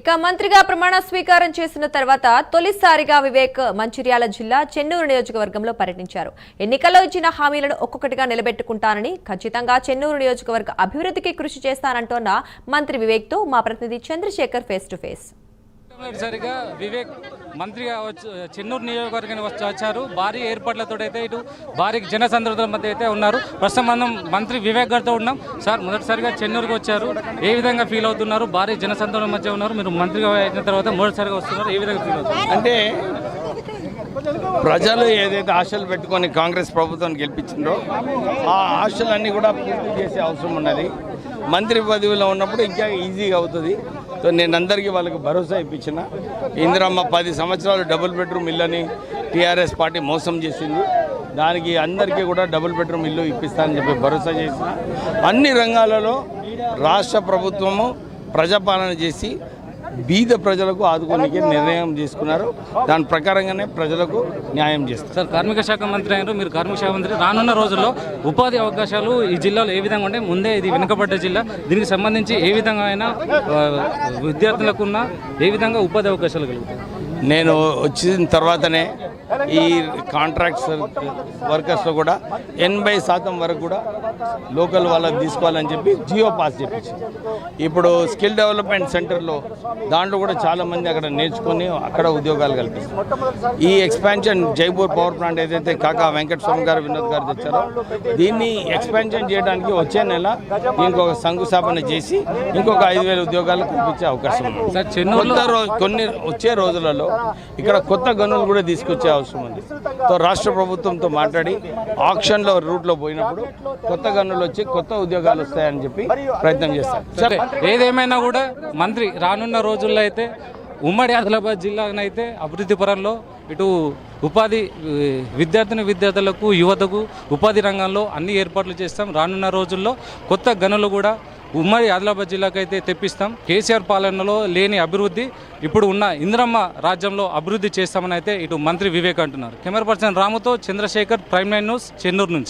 ఇక మంత్రిగా ప్రమాణ స్వీకారం చేసిన తర్వాత తొలిసారిగా వివేక్ మంచిర్యాల జిల్లా చెన్నూరు నియోజకవర్గంలో పర్యటించారు. ఎన్నికల్లో ఇచ్చిన హామీలను ఒక్కొక్కటిగా నిలబెట్టుకుంటానని ఖచ్చితంగా చెన్నూరు నియోజకవర్గ అభివృద్ధికి కృషి చేస్తానంటోన్న మంత్రి వివేక్తో మా ప్రతినిధి చంద్రశేఖర్ ఫేస్ టు ఫేస్. మొదటిసారిగా వివేక్ మంత్రిగా వచ్చి చెన్నూరు నియోజకవర్గానికి వచ్చి వచ్చారు. భారీ ఏర్పాట్లతో అయితే ఇటు భారీ జనసంద్రతల మధ్య అయితే ఉన్నారు. ప్రస్తుతం మనం మంత్రి వివేక్ గారితో ఉన్నాం. సార్ మొదటిసారిగా చెన్నూరుకి వచ్చారు. ఏ విధంగా ఫీల్ అవుతున్నారు? భారీ జనసంద్రతల మధ్య ఉన్నారు. మీరు మంత్రిగా అయిన తర్వాత మొదటిసారిగా వస్తున్నారు. ఏ విధంగా ఫీల్ అవుతున్నారు? అంటే ప్రజలు ఏదైతే ఆశలు పెట్టుకొని కాంగ్రెస్ ప్రభుత్వం గెలిపించిందో ఆ ఆశలన్నీ కూడా పూర్తి చేసే అవసరం ఉన్నది. మంత్రి పదవిలో ఉన్నప్పుడు ఇంకా ఈజీగా అవుతుంది. సో నేను అందరికీ వాళ్ళకి భరోసా ఇప్పించిన. ఇందిరమ్మ పది సంవత్సరాలు డబుల్ బెడ్రూమ్ ఇల్లు అని టీఆర్ఎస్ పార్టీ మోసం చేసింది. దానికి అందరికీ కూడా డబుల్ బెడ్రూమ్ ఇల్లు ఇప్పిస్తానని చెప్పి భరోసా చేసిన. అన్ని రంగాలలో రాష్ట్ర ప్రభుత్వము ప్రజాపాలన చేసి బీద ప్రజలకు ఆదుకోనికి నిర్ణయం తీసుకున్నారు. దాని ప్రకారంగానే ప్రజలకు న్యాయం చేస్తారు. సార్ కార్మిక శాఖ మంత్రి అయినారు మీరు కార్మిక శాఖ మంత్రి. రానున్న రోజుల్లో ఉపాధి అవకాశాలు ఈ జిల్లాలో ఏ విధంగా ఉంటాయి ముందే ఇది వెనుకబడ్డ జిల్లా. దీనికి సంబంధించి ఏ విధంగా అయినా ఆ, విద్యార్థులకు ఉన్న ఏ విధంగా ఉపాధి అవకాశాలు కలుగుతాయి? నేను వచ్చిన తర్వాతనే ఈ కాంట్రాక్ట్స్ వర్కర్స్లో కూడా ఎనభై శాతం వరకు కూడా లోకల్ వాళ్ళకి తీసుకోవాలని చెప్పి జియో పాస్ చెప్పించి ఇప్పుడు స్కిల్ డెవలప్మెంట్ సెంటర్లో దాంట్లో కూడా చాలామంది అక్కడ నేర్చుకొని అక్కడ ఉద్యోగాలు కల్పిస్తారు ఈ ఎక్స్పాన్షన్ జైపూర్ పవర్ ప్లాంట్ ఏదైతే కాకా వెంకట స్వామి గారు వినోద్ గారు తెచ్చారో దీన్ని ఎక్స్పాన్షన్ చేయడానికి వచ్చే నెల ఇంకొక శంకుస్థాపన చేసి ఇంకొక ఐదు వేల ఉద్యోగాలు కల్పించే అవకాశం ఉంది. కొన్ని వచ్చే రోజులలో ఇక్కడ కొత్త గనులు కూడా తీసుకొచ్చే అవసరం ఉంది. సో రాష్ట్ర ప్రభుత్వంతో మాట్లాడి ఆక్షన్లో రూట్లో పోయినప్పుడు కొత్త గనులు వచ్చి కొత్త ఉద్యోగాలు వస్తాయని చెప్పి ప్రయత్నం చేస్తాం సరే ఏదేమైనా కూడా మంత్రి రానున్న రోజుల్లో అయితే ఉమ్మడి ఆదిలాబాద్ జిల్లానైతే అభివృద్ధి పరంలో ఇటు ఉపాధి విద్యార్థిని విద్యార్థులకు యువతకు ఉపాధి రంగంలో అన్ని ఏర్పాట్లు చేస్తాం. రానున్న రోజుల్లో కొత్త గనులు కూడా ఉమ్మడి ఆదిలాబాద్ జిల్లాకైతే తెప్పిస్తాం. కేసీఆర్ పాలనలో లేని అభివృద్ధి ఇప్పుడు ఉన్న ఇంద్రమ్మ రాజ్యంలో అభివృద్ధి చేస్తామని అయితే ఇటు మంత్రి వివేక్ అంటున్నారు. Camera person రాముతో Chandrasekhar prime nine news Chennur నుంచి.